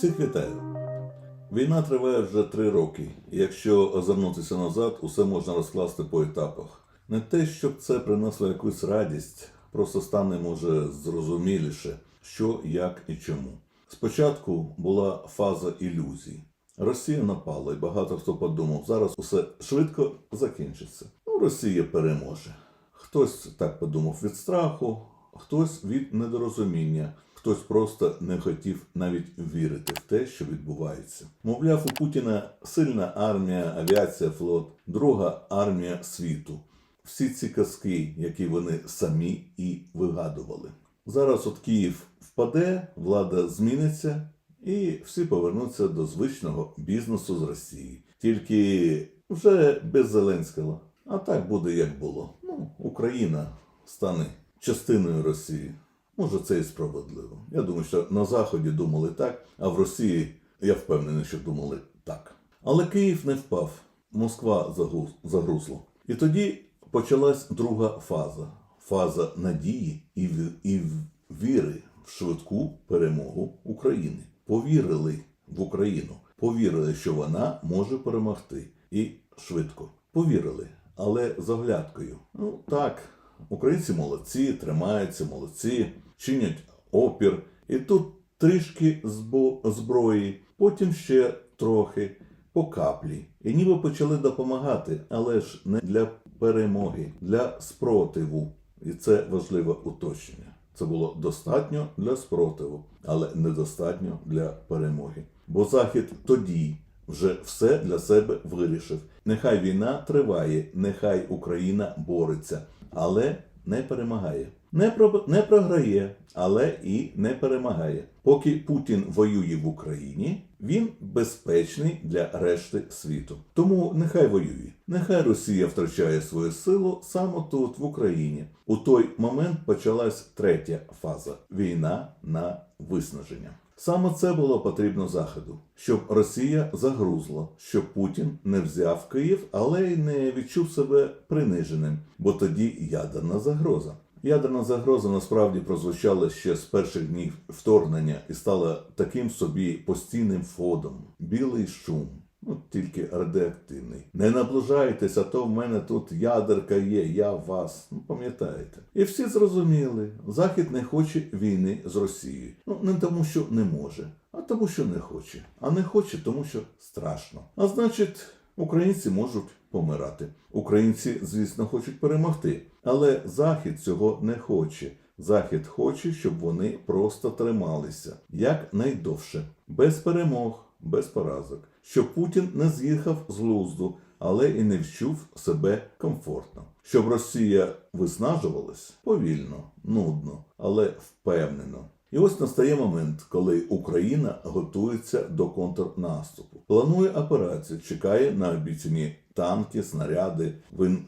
Всіх вітаю. Війна триває вже три роки. Якщо озирнутися назад, усе можна розкласти по етапах. Не те, щоб це принесло якусь радість, просто стане може зрозуміліше, що, як і чому. Спочатку була фаза ілюзій. Росія напала, і багато хто подумав, зараз усе швидко закінчиться. Ну, Росія переможе. Хтось так подумав від страху, хтось від недорозуміння, хтось просто не хотів навіть вірити в те, що відбувається. Мовляв, у Путіна сильна армія, авіація, флот, друга армія світу. Всі ці казки, які вони самі і вигадували. Зараз от Київ впаде, влада зміниться, і всі повернуться до звичного бізнесу з Росії. Тільки вже без Зеленського. А так буде як було. Ну, Україна стане частиною Росії. Може, це і справедливо. Я думаю, що на Заході думали так, а в Росії я впевнений, що думали так. Але Київ не впав, Москва загруз- загрузла. І тоді почалась друга фаза фаза надії і, в- і віри в швидку перемогу України. Повірили в Україну, повірили, що вона може перемогти. І швидко. Повірили, але з оглядкою. Ну так, українці молодці, тримаються, молодці, чинять опір. І тут трішки зброї, потім ще трохи, по каплі. І ніби почали допомагати, але ж не для перемоги, для спротиву. І це важливе уточнення. Це було достатньо для спротиву, але недостатньо для перемоги. Бо Захід тоді вже все для себе вирішив. Нехай війна триває, нехай Україна бореться, але не перемагає. Не, про... не програє, але і не перемагає. Поки Путін воює в Україні, він безпечний для решти світу. Тому нехай воює. Нехай Росія втрачає свою силу саме тут, в Україні. У той момент почалась третя фаза війна на виснаження. Саме це було потрібно Заходу, щоб Росія загрузла, щоб Путін не взяв Київ, але й не відчув себе приниженим, бо тоді ядерна загроза. Ядерна загроза насправді прозвучала ще з перших днів вторгнення і стала таким собі постійним фодом, білий шум. Ну, тільки радіоактивний. Не наближайтесь, а то в мене тут ядерка є, я вас. Ну, пам'ятаєте. І всі зрозуміли, Захід не хоче війни з Росією. Ну, не тому, що не може, а тому, що не хоче. А не хоче, тому що страшно. А значить, українці можуть помирати. Українці, звісно, хочуть перемогти. Але Захід цього не хоче. Захід хоче, щоб вони просто трималися якнайдовше, без перемог, без поразок, щоб Путін не з'їхав з глузду, але і не вчув себе комфортно, щоб Росія виснажувалась повільно, нудно, але впевнено. І ось настає момент, коли Україна готується до контрнаступу, планує операцію, чекає на обіцяні танки, снаряди,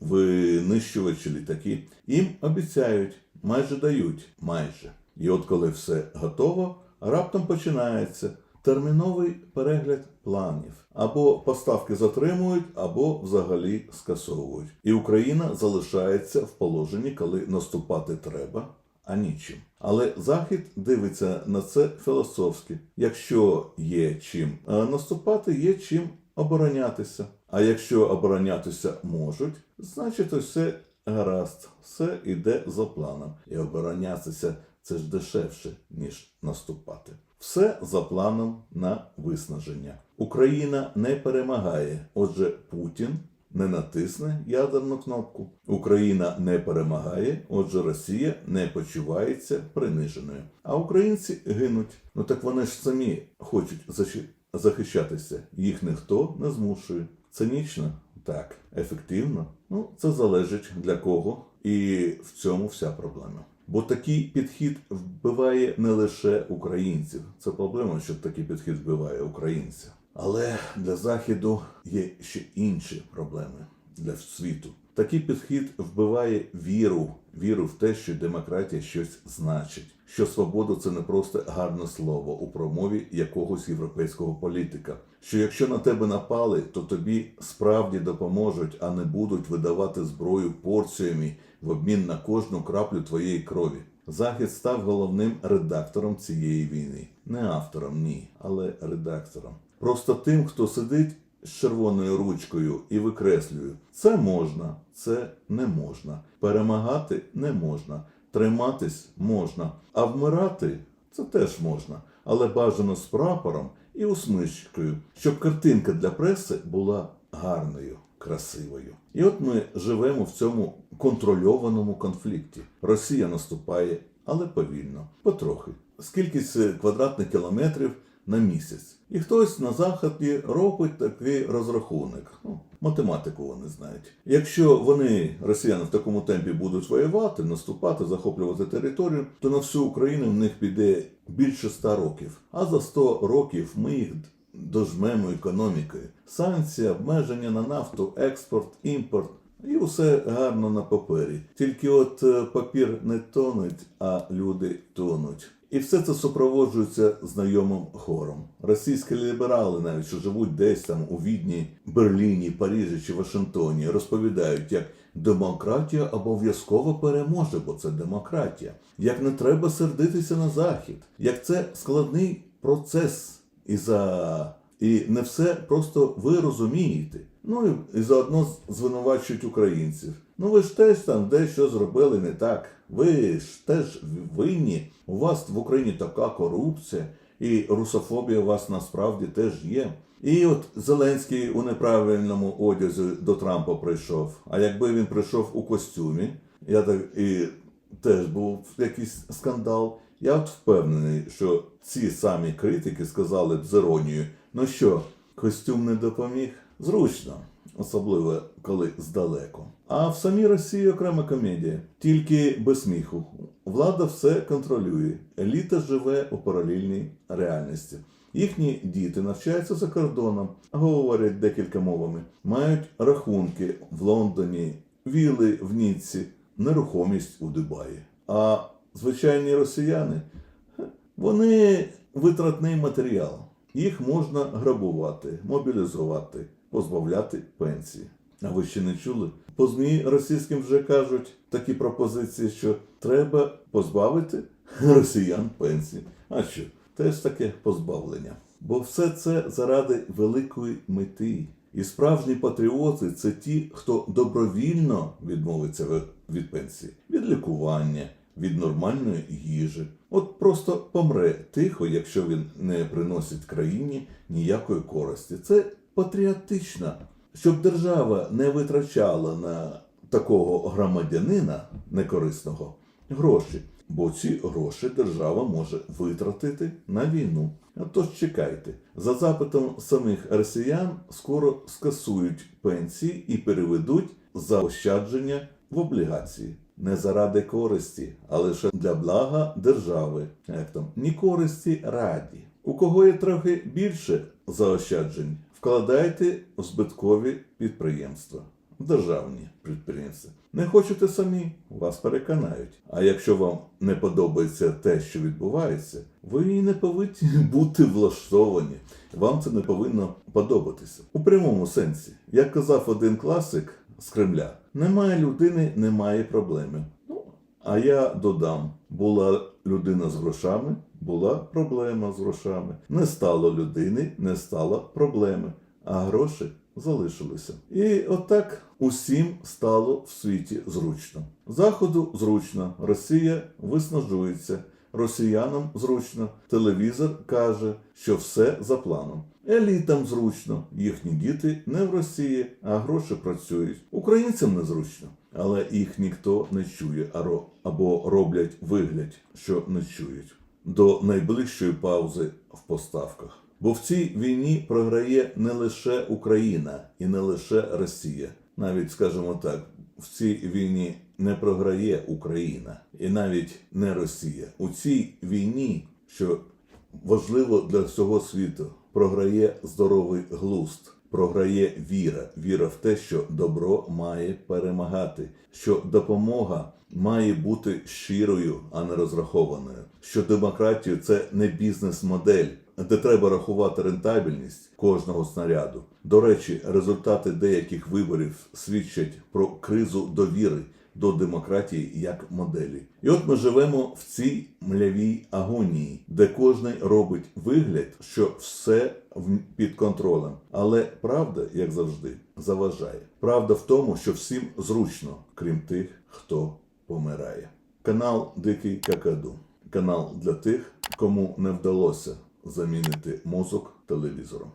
винищувачі літаки. Їм обіцяють, майже дають, майже. І от коли все готово, раптом починається терміновий перегляд планів. Або поставки затримують, або взагалі скасовують. І Україна залишається в положенні, коли наступати треба, а нічим. Але Захід дивиться на це філософськи. Якщо є чим е, наступати, є чим оборонятися. А якщо оборонятися можуть, значить усе гаразд, все йде за планом. І оборонятися це ж дешевше, ніж наступати. Все за планом на виснаження. Україна не перемагає, отже, Путін не натисне ядерну кнопку. Україна не перемагає, отже, Росія не почувається приниженою. А українці гинуть. Ну так вони ж самі хочуть захищатися. Їх ніхто не змушує. Цинічно? Так. Ефективно? Ну, це залежить для кого. І в цьому вся проблема. Бо такий підхід вбиває не лише українців. Це проблема, що такий підхід вбиває українців. Але для Західу є ще інші проблеми для світу. Такий підхід вбиває віру, віру в те, що демократія щось значить, що свобода це не просто гарне слово у промові якогось європейського політика. Що якщо на тебе напали, то тобі справді допоможуть, а не будуть видавати зброю порціями в обмін на кожну краплю твоєї крові. Захід став головним редактором цієї війни. Не авторам, ні, але редакторам. Просто тим, хто сидить з червоною ручкою і викреслює, це можна, це не можна. Перемагати не можна, триматись можна, а вмирати це теж можна, але бажано з прапором і усмішкою, щоб картинка для преси була гарною, красивою. І от ми живемо в цьому контрольованому конфлікті. Росія наступає, але повільно, потрохи. Скільки це квадратних кілометрів на місяць. І хтось на заході робить такий розрахунок. Ну, математику вони знають. Якщо вони, росіяни, в такому темпі будуть воювати, наступати, захоплювати територію, то на всю Україну в них піде більше ста років. А за 100 років ми їх дожмемо економікою. Санкції, обмеження на нафту, експорт, імпорт. І все гарно на папері. Тільки от е, папір не тонуть, а люди тонуть. І все це супроводжується знайомим хором. Російські ліберали, навіть що живуть десь там у Відні, Берліні, Парижі чи Вашингтоні, розповідають, як демократія обов'язково переможе, бо це демократія. Як не треба сердитися на захід, як це складний процес і за і не все просто ви розумієте. Ну і, і заодно звинувачують українців. Ну ви ж теж там дещо зробили не так. Ви ж теж винні. У вас в Україні така корупція, і русофобія у вас насправді теж є. І от Зеленський у неправильному одязі до Трампа прийшов. А якби він прийшов у костюмі, я так і теж був якийсь скандал. Я от впевнений, що ці самі критики сказали б з іронією, ну що, костюм не допоміг? Зручно, особливо коли здалеку. А в самій Росії окрема комедія, тільки без сміху. Влада все контролює, еліта живе у паралельній реальності. Їхні діти навчаються за кордоном, говорять декілька мовами, мають рахунки в Лондоні, віли в Ніцці, нерухомість у Дубаї. А звичайні росіяни вони витратний матеріал. Їх можна грабувати, мобілізувати, позбавляти пенсії. А ви ще не чули? По ЗМІ російським вже кажуть такі пропозиції, що треба позбавити росіян пенсії. А що? Теж таке позбавлення. Бо все це заради великої мети. І справжні патріоти це ті, хто добровільно відмовиться від пенсії, від лікування, від нормальної їжі. От просто помре тихо, якщо він не приносить країні ніякої користі. Це патріотично, щоб держава не витрачала на такого громадянина некорисного гроші. Бо ці гроші держава може витратити на війну. Тож чекайте, за запитом самих росіян скоро скасують пенсії і переведуть заощадження в облігації. Не заради користі, а лише для блага держави. Як там ні користі раді. У кого є трохи більше заощаджень, вкладайте в збиткові підприємства державні підприємства. Не хочете самі, вас переконають. А якщо вам не подобається те, що відбувається, ви не повинні бути влаштовані. Вам це не повинно подобатися. У прямому сенсі, як казав один класик з Кремля, немає людини, немає проблеми. Ну, а я додам: була людина з грошами, була проблема з грошами. Не стало людини, не стало проблеми, а гроші залишилися. І отак усім стало в світі зручно. Заходу зручно, Росія виснажується. Росіянам зручно, телевізор каже, що все за планом. Елітам зручно, їхні діти не в Росії, а гроші працюють. Українцям незручно, але їх ніхто не чує або роблять вигляд, що не чують. До найближчої паузи в поставках. Бо в цій війні програє не лише Україна і не лише Росія. Навіть скажімо так, в цій війні не програє Україна і навіть не Росія. У цій війні, що важливо для всього світу, програє здоровий глузд, програє віра, віра в те, що добро має перемагати, що допомога має бути щирою, а не розрахованою. Що демократія це не бізнес-модель, де треба рахувати рентабельність кожного снаряду. До речі, результати деяких виборів свідчать про кризу довіри до демократії як моделі. І от ми живемо в цій млявій агонії, де кожний робить вигляд, що все під контролем. Але правда, як завжди, заважає. Правда в тому, що всім зручно, крім тих, хто помирає. Канал Дикий Какаду. Канал для тих, кому не вдалося замінити мозок телевізором.